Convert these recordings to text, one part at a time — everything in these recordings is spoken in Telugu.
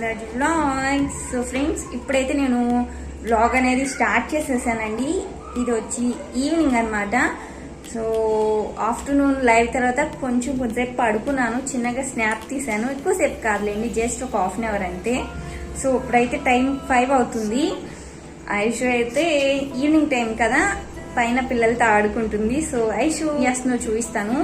స్వాతి వ్లాగ్ సో ఫ్రెండ్స్ ఇప్పుడైతే నేను వ్లాగ్ అనేది స్టార్ట్ చేసేసానండి. ఇది వచ్చి ఈవినింగ్ అన్నమాట. సో ఆఫ్టర్నూన్ లైవ్ తర్వాత కొంచెం కొద్దిసేపు పడుకున్నాను. చిన్నగా స్నాప్ తీసాను ఎక్కువసేపు కాదులేండి జస్ట్ ఒక హాఫ్ అన్ అవర్ అంతే. సో ఇప్పుడైతే టైం ఫైవ్ అవుతుంది. ఐషు అయితే ఈవినింగ్ టైం కదా పైన పిల్లలతో ఆడుకుంటుంది. సో ఐషు చేస్తుందో చూపిస్తాను.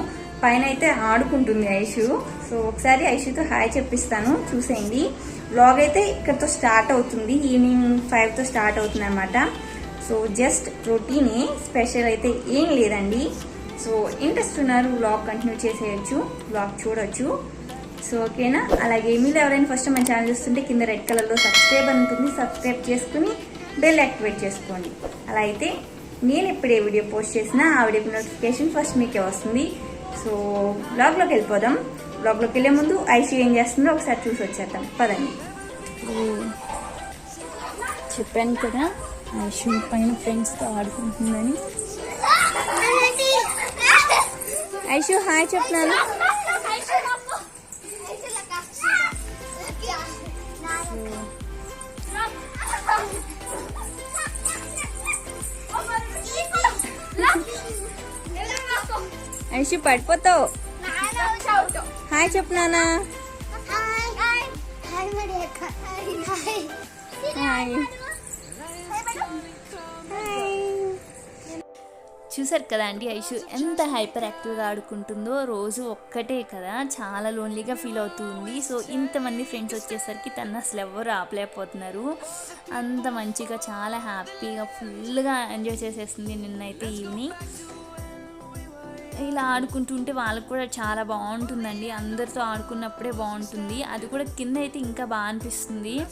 పైన అయితే ఆడుకుంటుంది ఐషు. సో ఒకసారి ఐషుతో హాయ్ చెప్పిస్తాను. చూసేయండి. వ్లాగ్ అయితే ఇక్కడతో స్టార్ట్ అవుతుంది. ఈవినింగ్ ఫైవ్తో స్టార్ట్ అవుతుంది అనమాట సో జస్ట్ రొటీనే స్పెషల్ అయితే ఏం లేదండి. సో ఇంట్రెస్ట్ ఉన్నారు. వ్లాగ్ కంటిన్యూ చేసేయచ్చు. వ్లాగ్ చూడొచ్చు. సో ఓకేనా అలాగే మీరు ఎవరైనా ఫస్ట్ మన ఛానల్ చూస్తుంటే కింద రెడ్ కలర్లో సబ్స్క్రైబ్ ఉంటుంది. సబ్స్క్రైబ్ చేసుకుని బెల్ యాక్టివేట్ చేసుకోండి. అలా అయితే నేను ఎప్పుడే వీడియో పోస్ట్ చేసినా ఆ వీడియో నోటిఫికేషన్ ఫస్ట్ మీకే వస్తుంది. సో బ్లాగ్లోకి వెళ్ళిపోదాం. బ్లాగ్లోకి వెళ్ళే ముందు ఐసీ ఏం చేస్తుందో ఒకసారి చూసి వచ్చేద్దాం. పదండి. చెప్పాను కదా ఐషు పైన ఫ్రెండ్స్తో ఆడుకుంటుందని. ఐషు హాయ్ చెప్తున్నాను. ఐషు పడిపోతావు. హాయ్ చెప్తున్నానా హాయ్. చూసారు కదా అండి ఐషు ఎంత హైపర్ యాక్టివ్గా ఆడుకుంటుందో రోజు ఒక్కటే కదా చాలా లోన్లీగా ఫీల్ అవుతుంది. సో ఇంతమంది ఫ్రెండ్స్ వచ్చేసరికి తను అసలు ఎవరు ఆపలేకపోతున్నారు. అంత మంచిగా చాలా హ్యాపీగా ఫుల్గా ఎంజాయ్ చేసేస్తుంది నిన్నైతే ఈవినింగ్ ఇలా ఆడుకుంటుంటే వాళ్ళకు కూడా చాలా బాగుంటుందండి. అందరితో ఆడుకున్నప్పుడే బాగుంటుంది. అది కూడా కింద అయితే ఇంకా బాగా అనిపిస్తుంది.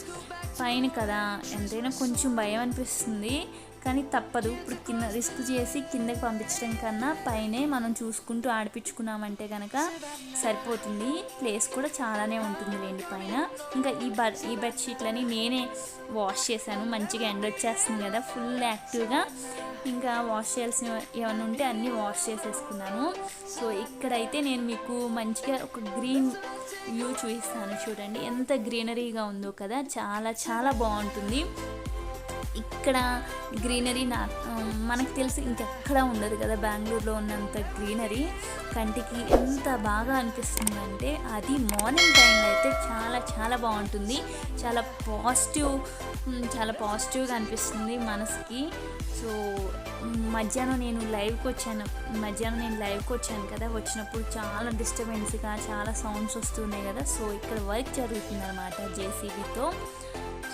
పైన కదా ఎంతైనా కొంచెం భయం అనిపిస్తుంది. కానీ తప్పదు. ఇప్పుడు కింద రిస్క్ చేసి కిందకి పంపించడం కన్నా పైనే మనం చూసుకుంటూ ఆడిపించుకున్నామంటే కనుక సరిపోతుంది. ప్లేస్ కూడా చాలానే ఉంటుంది లేండి పైన. ఇంకా ఈ బెడ్ ఈ బెడ్షీట్లని నేనే వాష్ చేశాను. మంచిగా ఎండ వచ్చేస్తుంది కదా ఫుల్ యాక్టివ్గా. ఇంకా వాష్ చేయాల్సిన ఏమైనా ఉంటే అన్నీ వాష్ చేసేసుకున్నాను. సో ఇక్కడైతే నేను మీకు మంచిగా ఒక గ్రీన్ వ్యూ చూపిస్తాను. చూడండి ఎంత గ్రీనరీగా ఉందో కదా చాలా చాలా బాగుంటుంది. ఇక్కడ గ్రీనరీ నా మనకు తెలిసి ఇంకెక్కడ ఉండదు కదా బెంగళూరులో ఉన్నంత గ్రీనరీ. కంటికి ఎంత బాగా అనిపిస్తుంది అంటే అది మార్నింగ్ టైంలో అయితే చాలా చాలా బాగుంటుంది. చాలా పాజిటివ్ చాలా పాజిటివ్గా అనిపిస్తుంది మనసుకి. సో మధ్యాహ్నం నేను లైవ్కి వచ్చాను. మధ్యాహ్నం నేను లైవ్కి వచ్చాను కదా వచ్చినప్పుడు చాలా డిస్టర్బెన్స్గా చాలా సౌండ్స్ వస్తున్నాయి కదా. సో ఇక్కడ వర్క్ జరుగుతుంది అనమాట జేసీబీతో.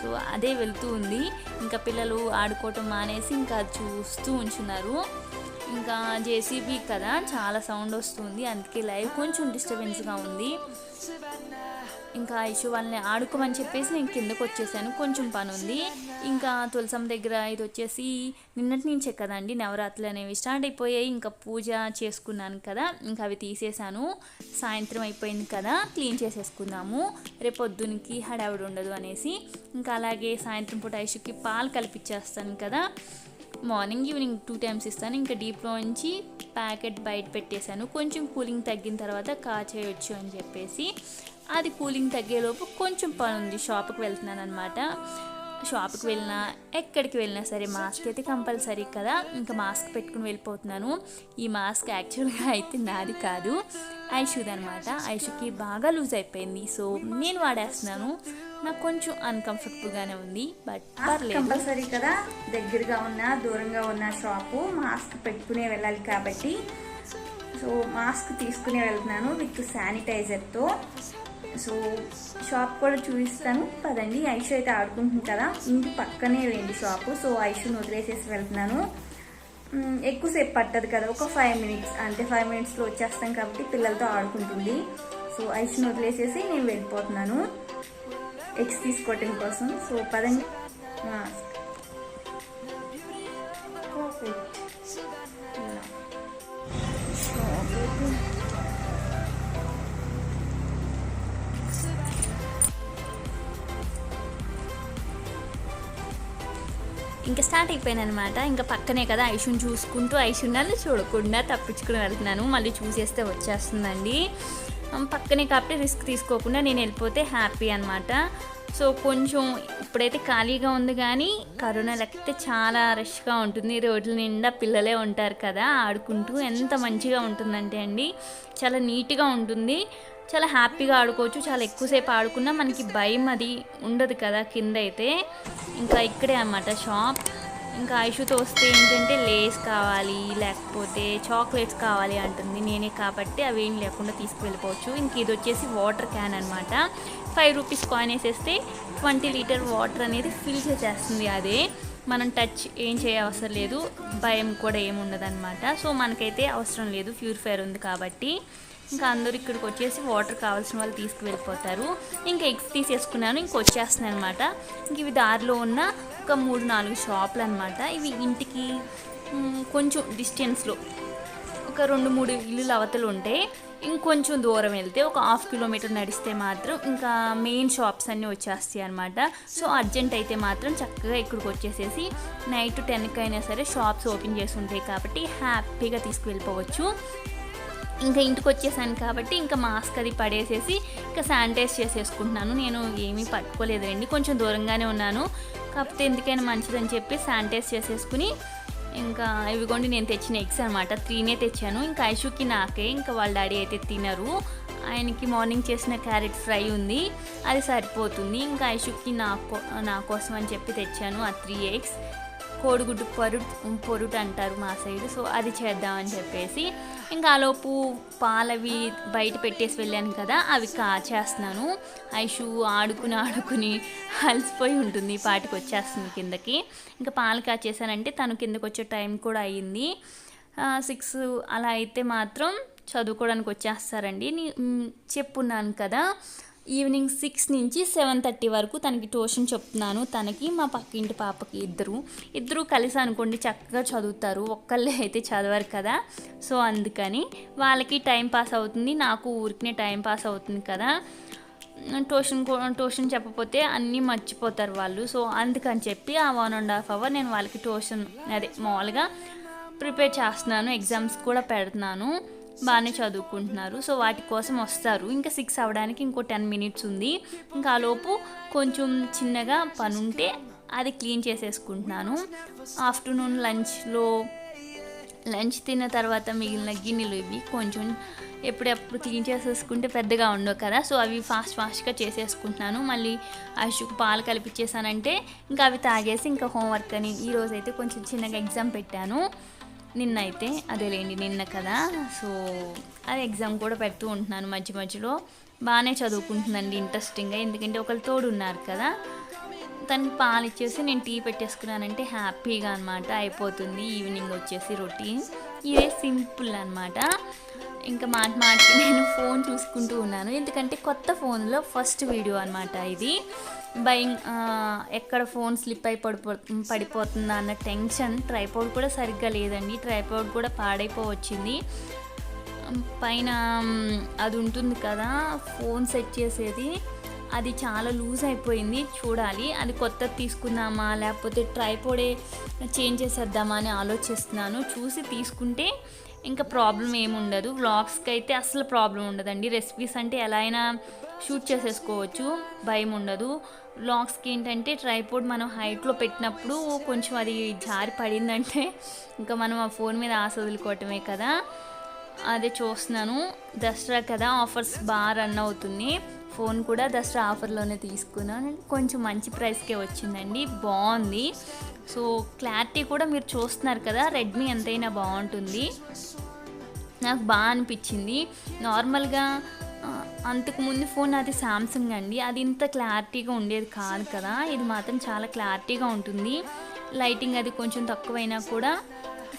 సో అదే వెళ్తూ ఉంది. ఇంకా పిల్లలు ఆడుకోవటం మానేసి ఇంకా అది చూస్తూ ఉంచున్నారు. ఇంకా జేసీబీ కదా చాలా సౌండ్ వస్తుంది. అందుకే లైవ్ కొంచెం డిస్టర్బెన్స్గా ఉంది. ఇంకా ఐషు వాళ్ళని ఆడుకోమని చెప్పేసి నేను కిందకు వచ్చేసాను. కొంచెం పని ఉంది ఇంకా తులసం దగ్గర ఇది వచ్చేసి నిన్నటి నుంచే కదండి నవరాత్రులు అనేవి స్టార్ట్ అయిపోయాయి. ఇంకా పూజ చేసుకున్నాను కదా ఇంకా అవి తీసేసాను. సాయంత్రం అయిపోయింది కదా క్లీన్ చేసేసుకుందాము. రేపు పొద్దునకి హడావిడి ఉండదు అనేసి ఇంకా అలాగే సాయంత్రం పూట ఐషుకి పాలు కలిపిచ్చేస్తాను కదా. మార్నింగ్ ఈవినింగ్ టూ టైమ్స్ ఇస్తాను. ఇంకా డీప్లో నుంచి ప్యాకెట్ బయట పెట్టేశాను. కొంచెం కూలింగ్ తగ్గిన తర్వాత కాచేయొచ్చు అని చెప్పేసి అది కూలింగ్ తగ్గేలోపు కొంచెం పని ఉంది షాప్కి వెళ్తున్నాను అనమాట షాప్కి వెళ్ళినా ఎక్కడికి వెళ్ళినా సరే మాస్క్ అయితే కంపల్సరీ కదా. ఇంకా మాస్క్ పెట్టుకుని వెళ్ళిపోతున్నాను. ఈ మాస్క్ యాక్చువల్గా అయితే నాది కాదు. ఐషుది అనమాట ఐషుకి బాగా లూజ్ అయిపోయింది. సో నేను వాడేస్తున్నాను. నాకు కొంచెం అన్కంఫర్టబుల్గానే ఉంది బట్ పర్లేదు. కంపల్సరీ కదా. దగ్గరగా ఉన్న దూరంగా ఉన్న షాపు మాస్క్ పెట్టుకునే వెళ్ళాలి కాబట్టి సో మాస్క్ తీసుకునే వెళ్తున్నాను విత్ శానిటైజర్తో సో షాప్ కూడా చూపిస్తాను. పదండి ఐషు అయితే ఆడుకుంటుంది కదా. ఇంటి పక్కనే వేయండి షాపు సో ఐషుని వదిలేసేసి వెళ్తున్నాను. ఎక్కువసేపు పట్టదు కదా ఒక ఫైవ్ మినిట్స్ అంటే ఫైవ్ మినిట్స్లో వచ్చేస్తాం కాబట్టి పిల్లలతో ఆడుకుంటుంది. సో ఐషుని వదిలేసేసి నేను వెళ్ళిపోతున్నాను. ఎగ్స్ తీసుకోవటం కోసం. సో పదండి. ఇంకా స్టార్ట్ అయిపోయాను అనమాట ఇంకా పక్కనే కదా ఐషుని చూసుకుంటూ ఐషున్నాను చూడకుండా తప్పించుకుని వెళ్తున్నాను. మళ్ళీ చూసేస్తే వచ్చేస్తుందండి. పక్కనే కాబట్టి రిస్క్ తీసుకోకుండా నేను వెళ్ళిపోతే హ్యాపీ అనమాట సో కొంచెం ఇప్పుడైతే ఖాళీగా ఉంది కానీ కరోనా లేకపోతే చాలా రష్గా ఉంటుంది. రోడ్ల నిండా పిల్లలే ఉంటారు కదా ఆడుకుంటూ ఎంత మంచిగా ఉంటుందంటే అండి చాలా నీట్గా ఉంటుంది. చాలా హ్యాపీగా ఆడుకోవచ్చు చాలా ఎక్కువసేపు ఆడుకున్నా మనకి భయం అది ఉండదు కదా కింద అయితే ఇంకా ఇక్కడే అన్నమాట షాప్. ఇంకా ఐషుతో వస్తే ఏంటంటే లేస్ కావాలి లేకపోతే చాక్లెట్స్ కావాలి అంటుంది నేనే కాబట్టి అవి ఏం లేకుండా తీసుకువెళ్ళిపోవచ్చు. ఇంక ఇది వచ్చేసి వాటర్ క్యాన్ అనమాట ఫైవ్ రూపీస్ కాయిన్ వేసేస్తే ట్వంటీ లీటర్ వాటర్ అనేది ఫిల్ చేసేస్తుంది అదే. మనం టచ్ ఏం చేయవసరం లేదు భయం కూడా ఏముండదు అనమాట సో మనకైతే అవసరం లేదు ప్యూరిఫైర్ ఉంది కాబట్టి. ఇంకా అందరూ ఇక్కడికి వచ్చేసి వాటర్ కావాల్సిన వాళ్ళు తీసుకువెళ్ళిపోతారు. ఇంకా ఎగ్స్ తీసేసుకున్నాను ఇంక వచ్చేస్తున్నాను అనమాట ఇంక ఇవి దారిలో ఉన్న ఒక మూడు నాలుగు షాపులు అనమాట ఇవి ఇంటికి కొంచెం డిస్టెన్స్లో ఒక రెండు మూడు ఇల్లులు అవతలు ఉంటాయి ఇంకొంచెం దూరం వెళ్తే ఒక హాఫ్ కిలోమీటర్ నడిస్తే మాత్రం ఇంకా మెయిన్ షాప్స్ అన్నీ వచ్చేస్తాయి అనమాట సో అర్జెంట్ అయితే మాత్రం చక్కగా ఇక్కడికి వచ్చేసేసి నైట్ టెన్కి అయినా సరే షాప్స్ ఓపెన్ చేసి ఉంటాయి కాబట్టి హ్యాపీగా తీసుకువెళ్ళిపోవచ్చు. ఇంకా ఇంటికి వచ్చేసాను కాబట్టి ఇంకా మాస్క్ అది పడేసేసి ఇంకా శానిటైజ్ చేసేసుకుంటున్నాను. నేను ఏమీ పట్టుకోలేదండి కొంచెం దూరంగానే ఉన్నాను. కాకపోతే ఎందుకైనా మంచిదని చెప్పి శానిటైజ్ చేసేసుకుని ఇంకా ఇవిగోండి నేను తెచ్చిన ఎగ్స్ అనమాట త్రీనే తెచ్చాను. ఇంకా ఐషుకి నాకే ఇంకా వాళ్ళ డాడీ అయితే తినరు. ఆయనకి మార్నింగ్ చేసిన క్యారెట్ ఫ్రై ఉంది అది సరిపోతుంది. ఇంకా ఐషుకి నా కో- నా కోసం అని చెప్పి తెచ్చాను ఆ త్రీ ఎగ్స్. కోడిగుడ్డు పొరుట్ పొరుట్ అంటారు మా సైడ్. సో అది చేద్దామని చెప్పేసి ఇంకా ఆలోపు పాలవి బయట పెట్టేసి వెళ్ళాను కదా అవి కాచేస్తున్నాను. ఐషు ఆడుకుని ఆడుకుని అలసిపోయి ఉంటుంది పాటికి వచ్చేస్తుంది కిందకి. ఇంకా పాలు కాచేసానంటే తను కిందకు వచ్చే టైం కూడా అయ్యింది. సిక్స్ అలా అయితే మాత్రం చదువుకోవడానికి వచ్చేస్తారండి. చెప్పున్నాను కదా ఈవినింగ్ సిక్స్ నుంచి సెవెన్ థర్టీ వరకు తనకి ట్యూషన్ చెప్తున్నాను. తనకి మా పక్కింటి పాపకి ఇద్దరు. ఇద్దరు కలిసి అనుకోండి చక్కగా చదువుతారు. ఒక్కళ్ళే అయితే చదవరు కదా. సో అందుకని వాళ్ళకి టైం పాస్ అవుతుంది. నాకు ఊరికినే టైం పాస్ అవుతుంది కదా. ట్యూషన్ ట్యూషన్ చెప్పకపోతే అన్నీ మర్చిపోతారు వాళ్ళు. సో అందుకని చెప్పి ఆ వన్ అండ్ హాఫ్ అవర్ నేను వాళ్ళకి ట్యూషన్ అదే మామూలుగా ప్రిపేర్ చేస్తున్నాను. ఎగ్జామ్స్ కూడా పెడుతున్నాను. బాగానే చదువుకుంటున్నారు. సో వాటి కోసం వస్తారు. ఇంకా సిక్స్ అవ్వడానికి ఇంకో టెన్ మినిట్స్ ఉంది. ఇంకా ఆలోపు లోపు కొంచెం చిన్నగా పని ఉంటే అది క్లీన్ చేసేసుకుంటున్నాను. ఆఫ్టర్నూన్ లంచ్లో లంచ్ తిన్న తర్వాత మిగిలిన గిన్నెలు ఇవి కొంచెం ఎప్పుడెప్పుడు క్లీన్ చేసేసుకుంటే పెద్దగా ఉండవు కదా. సో అవి ఫాస్ట్ ఫాస్ట్గా చేసేసుకుంటున్నాను. మళ్ళీ ఐషుకు పాలు కలిపిచ్చేసానంటే ఇంకా అవి తాగేసి ఇంకా హోంవర్క్ అని ఈరోజు అయితే కొంచెం చిన్నగా ఎగ్జామ్ పెట్టాను. నిన్న అయితే అదేలేండి నిన్న కదా. సో అది ఎగ్జామ్ కూడా పెడుతూ ఉంటున్నాను మధ్య మధ్యలో. బాగానే చదువుకుంటుందండి ఇంట్రెస్టింగ్గా. ఎందుకంటే ఒకళ్ళు తోడు ఉన్నారు కదా. తనకి పాలు ఇచ్చేసి నేను టీ పెట్టేసుకున్నానంటే హ్యాపీగా అనమాట అయిపోతుంది ఈవినింగ్ వచ్చేసి రొటీన్. ఇదే సింపుల్ అనమాట ఇంకా మాట మాటకి నేను ఫోన్ చూసుకుంటూ ఉన్నాను. ఎందుకంటే కొత్త ఫోన్లో ఫస్ట్ వీడియో అనమాట ఇది. బయింగ్ ఎక్కడ ఫోన్ స్లిప్ అయి పడిపో పడిపోతుందా అన్న టెన్షన్ ట్రైపోడ్ కూడా సరిగ్గా లేదండి. ట్రైపోడ్ కూడా పాడైపోవచ్చింది. పైన అది ఉంటుంది కదా ఫోన్ సెట్ చేసేది. అది చాలా లూజ్ అయిపోయింది చూడాలి. అది కొత్తది తీసుకుందామా లేకపోతే ట్రైపోడే చేంజ్ చేసేద్దామా అని ఆలోచిస్తున్నాను. చూసి తీసుకుంటే ఇంకా ప్రాబ్లం ఏముండదు. వ్లాగ్స్కి అయితే అసలు ప్రాబ్లం ఉండదండి. రెసిపీస్ అంటే ఎలా అయినా షూట్ చేసేసుకోవచ్చు. భయం ఉండదు. లాక్స్కి ఏంటంటే ట్రైపోర్డ్ మనం హైట్లో పెట్టినప్పుడు కొంచెం అది జారి పడిందంటే ఇంకా మనం ఆ ఫోన్ మీద ఆశ వదులుకోవటమే కదా. అదే చూస్తున్నాను. దసరా కదా ఆఫర్స్ బాగా రన్ అవుతుంది. ఫోన్ కూడా దసరా ఆఫర్లోనే తీసుకున్నాను. కొంచెం మంచి ప్రైస్కే వచ్చిందండి. బాగుంది. సో క్లారిటీ కూడా మీరు చూస్తున్నారు కదా రెడ్మీ ఎంతైనా బాగుంటుంది. నాకు బాగా అనిపించింది. నార్మల్గా అంతకుముందు ఫోన్ అది సామ్సంగ్ అండి. అది ఇంత క్లారిటీగా ఉండేది కాదు కదా. ఇది మాత్రం చాలా క్లారిటీగా ఉంటుంది. లైటింగ్ అది కొంచెం తక్కువైనా కూడా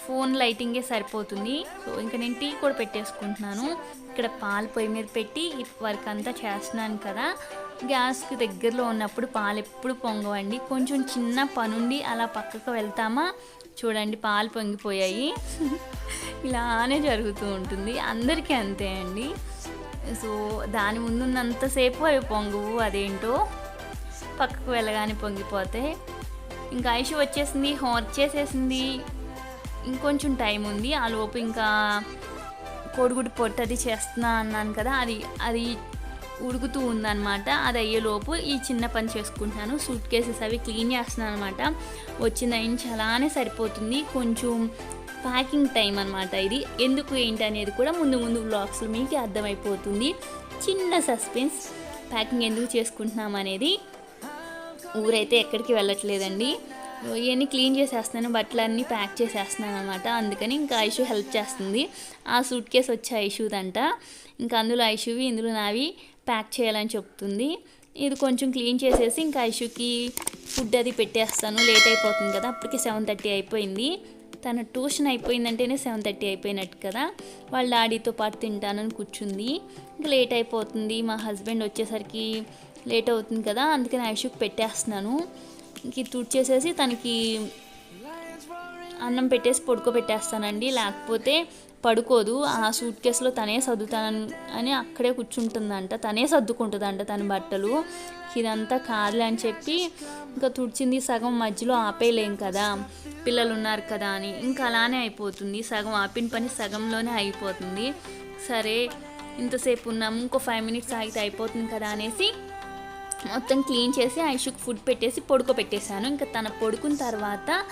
ఫోన్ లైటింగే సరిపోతుంది. సో ఇంకా నేను టీ కూడా పెట్టేసుకుంటున్నాను. ఇక్కడ పాలు పొయ్యి మీద పెట్టి ఈ వర్క్ అంతా చేస్తున్నాను కదా. గ్యాస్కి దగ్గరలో ఉన్నప్పుడు పాలు ఎప్పుడు పొంగవండి. కొంచెం చిన్న పనుండి అలా పక్కకు వెళ్తామా? చూడండి పాలు పొంగిపోయాయి. ఇలానే జరుగుతూ ఉంటుంది. అందరికీ అంతే అండి. సో దాని ముందున్నంతసేపు అవి పొంగవు అదేంటో పక్కకు వెళ్ళగానే పొంగిపోతే. ఇంకా ఐషు వచ్చేసింది హోంవర్క్ చేసేసింది. ఇంకొంచెం టైం ఉంది ఆ లోపు ఇంకా కోడిగుడ్డు పొట్టు అది చేస్తున్నా అన్నాను కదా అది అది ఉడుకుతూ ఉందన్నమాట. అది అయ్యేలోపు ఈ చిన్న పని చేసుకుంటున్నాను. సూట్ కేసెస్ అవి క్లీన్ చేస్తున్నాను అనమాట వచ్చిన ఇంచ్ అలానే సరిపోతుంది. కొంచెం ప్యాకింగ్ టైం అనమాట ఇది. ఎందుకు ఏంటి అనేది కూడా ముందు ముందు బ్లాగ్స్లో మీకు అర్థమైపోతుంది. చిన్న సస్పెన్స్ ప్యాకింగ్ ఎందుకు చేసుకుంటున్నాం అనేది ఊరైతే ఎక్కడికి వెళ్ళట్లేదండి. ఇవన్నీ క్లీన్ చేసేస్తున్నాను బట్టలన్నీ ప్యాక్ చేసేస్తున్నాను అనమాట అందుకని ఇంకా ఐషు హెల్ప్ చేస్తుంది. ఆ సూట్ కేస్ వచ్చే ఐషూదంట. ఇంకా అందులో ఐషువి ఇందులో నావి ప్యాక్ చేయాలని చెప్తుంది. ఇది కొంచెం క్లీన్ చేసేసి ఇంకా ఐషుకి ఫుడ్ అది పెట్టేస్తాను. లేట్ అయిపోతుంది కదా అప్పటికి సెవెన్ థర్టీ అయిపోయింది. తన ట్యూషన్ అయిపోయిందంటేనే సెవెన్ థర్టీ అయిపోయినట్టు కదా. వాళ్ళ డాడీతో పాటు తింటానని కూర్చుంది. ఇంకా లేట్ అయిపోతుంది. మా హస్బెండ్ వచ్చేసరికి లేట్ అవుతుంది కదా. అందుకని ఐషుకి పెట్టేస్తున్నాను. ఇంక తుడిచేసేసి తనకి అన్నం పెట్టేసి పడుకోబెట్టేస్తానండి. లేకపోతే పడుకోదు. ఆ సూట్ కేసులో తనే సర్దుతాను అని అక్కడే కూర్చుంటుందంట. తనే సర్దుకుంటుందంట తన బట్టలు. ఇదంతా కాదులే అని చెప్పి ఇంకా తుడిచింది సగం మధ్యలో ఆపేయలేం కదా. పిల్లలు ఉన్నారు కదా అని. ఇంకా అలానే అయిపోతుంది. సగం ఆపిన పని సగంలోనే అయిపోతుంది. సరే ఇంతసేపు ఉన్నాము. ఇంకో ఫైవ్ మినిట్స్ ఆగితే అయిపోతుంది కదా అనేసి మొత్తం క్లీన్ చేసి ఐషుకు ఫుడ్ పెట్టేసి పడుకోబెట్టేశాను. ఇంకా తన పడుకున్న తర్వాత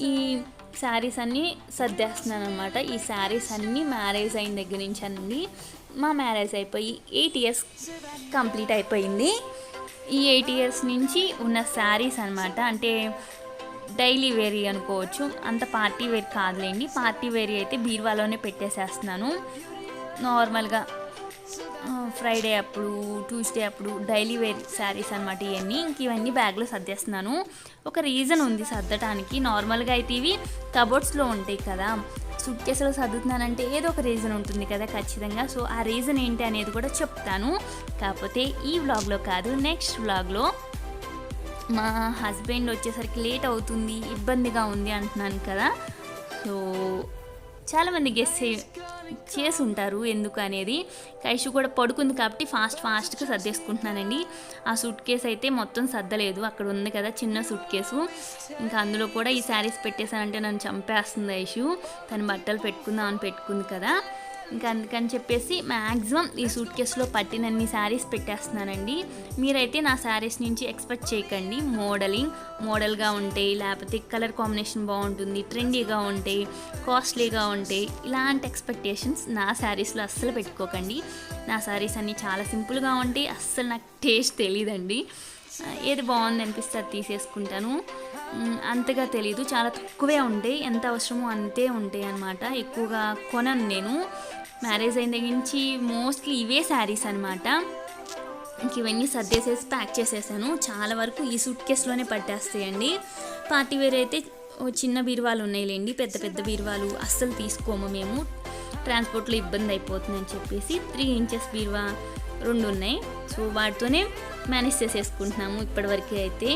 ఈ శారీస్ అన్నీ సర్దేస్తున్నాను అనమాట ఈ శారీస్ అన్నీ మ్యారేజ్ అయిన దగ్గర నుంచి అండి మా మ్యారేజ్ అయిపోయి ఎయిట్ ఇయర్స్ కంప్లీట్ అయిపోయింది. ఈ ఎయిట్ ఇయర్స్ నుంచి ఉన్న శారీస్ అనమాట అంటే డైలీ వేరీ అనుకోవచ్చు. అంత పార్టీ వేర్ కాదులేండి. పార్టీ వేరీ అయితే బీరువాలోనే పెట్టేసేస్తున్నాను. నార్మల్గా ఫ్రైడే అప్పుడు ట్యూస్డే అప్పుడు డైలీ వేర్ శారీస్ అనమాట ఇవన్నీ ఇంక ఇవన్నీ బ్యాగ్లో సర్దేస్తున్నాను. ఒక రీజన్ ఉంది సర్దటానికి. నార్మల్గా అయితే ఇవి కబోర్డ్స్లో ఉంటాయి కదా. సూట్ కేసులో చదువుతున్నానంటే ఏదో ఒక రీజన్ ఉంటుంది కదా ఖచ్చితంగా. సో ఆ రీజన్ ఏంటి అనేది కూడా చెప్తాను. కాకపోతే ఈ వ్లాగ్లో కాదు నెక్స్ట్ వ్లాగ్లో మా హస్బెండ్ వచ్చేసరికి లేట్ అవుతుంది ఇబ్బందిగా ఉంది అంటున్నాను కదా. సో చాలామంది గెస్ చేసి ఉంటారు ఎందుకు అనేది కైషు కూడా పడుకుంది కాబట్టి ఫాస్ట్ ఫాస్ట్గా సర్దేసుకుంటున్నానండి ఆ సూట్ కేసు అయితే మొత్తం సర్దలేదు. అక్కడ ఉంది కదా చిన్న సూట్ కేసు. ఇంకా అందులో కూడా ఈ శారీస్ పెట్టేశానంటే నన్ను చంపేస్తుంది ఐషు తన బట్టలు పెట్టుకుందాం అని పెట్టుకుంది కదా. ఇంకా అందుకని చెప్పేసి మ్యాక్సిమం ఈ సూట్ కేసులో పట్టినన్ని శారీస్ పెట్టేస్తున్నానండి. మీరైతే నా శారీస్ నుంచి ఎక్స్పెక్ట్ చేయకండి. మోడలింగ్ మోడల్గా ఉంటాయి లేకపోతే కలర్ కాంబినేషన్ బాగుంటుంది ట్రెండీగా ఉంటాయి కాస్ట్లీగా ఉంటాయి ఇలాంటి ఎక్స్పెక్టేషన్స్ నా శారీస్లో అస్సలు పెట్టుకోకండి. నా శారీస్ అన్నీ చాలా సింపుల్గా ఉంటాయి అస్సలు నాకు టేస్ట్ తెలియదండి ఏది బాగుంది అనిపిస్తే అది తీసేసుకుంటాను. అంతగా తెలీదు. చాలా తక్కువే ఉంటాయి ఎంత అవసరమో అంతే ఉంటాయి అనమాట ఎక్కువగా కొనను నేను. మ్యారేజ్ అయిన దగ్గర నుంచి మోస్ట్లీ ఇవే శారీస్ అనమాట ఇంక ఇవన్నీ సర్దేసేసి ప్యాక్ చేసేసాను. చాలా వరకు ఈ సూట్ కేసులోనే పట్టేస్తాయండి. పార్టీ వేర్ అయితే చిన్న బీరువాలు ఉన్నాయిలేండి. పెద్ద పెద్ద బీరువాలు అస్సలు తీసుకోము మేము. ట్రాన్స్పోర్ట్లో ఇబ్బంది అయిపోతుందని చెప్పేసి త్రీ ఇంచెస్ బీరువా రెండు ఉన్నాయి సో వాటితోనే మేనేజ్ చేసేసుకుంటున్నాము. ఇప్పటివరకు అయితే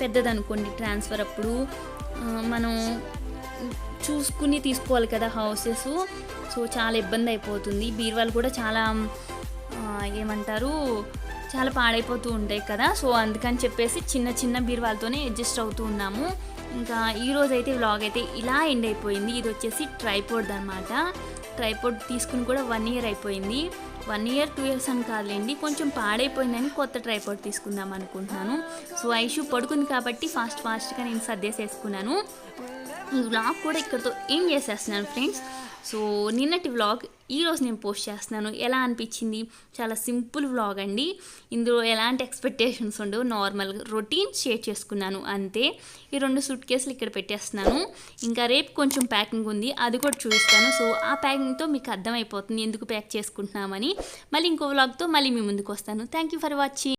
పెద్దదనుకోండి ట్రాన్స్ఫర్ అప్పుడు మనం చూసుకుని తీసుకోవాలి కదా హౌసెస్ సో చాలా ఇబ్బంది అయిపోతుంది. బీరువాలు కూడా చాలా ఏమంటారు చాలా పాడైపోతూ ఉంటాయి కదా. సో అందుకని చెప్పేసి చిన్న చిన్న బీరువాలతోనే అడ్జస్ట్ అవుతూ ఉన్నాము. ఇంకా ఈరోజైతే అయితే వ్లాగ్ అయితే ఇలా ఎండ్ అయిపోయింది. ఇది వచ్చేసి ట్రైపోర్డ్ అనమాట ట్రైపోర్డ్ తీసుకుని కూడా వన్ ఇయర్ అయిపోయింది. వన్ ఇయర్ టూ ఇయర్స్ అని కాదులేండి కొంచెం పాడైపోయిందని కొత్త ట్రైపోర్డ్ తీసుకుందాం అనుకుంటున్నాను. సో ఐషు పడుకుంది కాబట్టి ఫాస్ట్ ఫాస్ట్గా నేను సర్దేసేసుకున్నాను. ఈ వ్లాగ్ కూడా ఇక్కడతో ఏం చేసేస్తున్నాను ఫ్రెండ్స్ సో నిన్నటి వ్లాగ్ ఈరోజు నేను పోస్ట్ చేస్తున్నాను. ఎలా అనిపించింది? చాలా సింపుల్ వ్లాగ్ అండి. ఇందులో ఎలాంటి ఎక్స్పెక్టేషన్స్ ఉండవు నార్మల్గా రొటీన్ షేర్ చేసుకున్నాను. అంతే. ఈ రెండు సూట్ కేసులు ఇక్కడ పెట్టేస్తున్నాను. ఇంకా రేపు కొంచెం ప్యాకింగ్ ఉంది. అది కూడా చూపిస్తాను. సో ఆ ప్యాకింగ్తో మీకు అర్థమైపోతుంది ఎందుకు ప్యాక్ చేసుకుంటున్నామని. మళ్ళీ ఇంకో వ్లాగ్తో మళ్ళీ మీ ముందుకు వస్తాను. Thank you for watching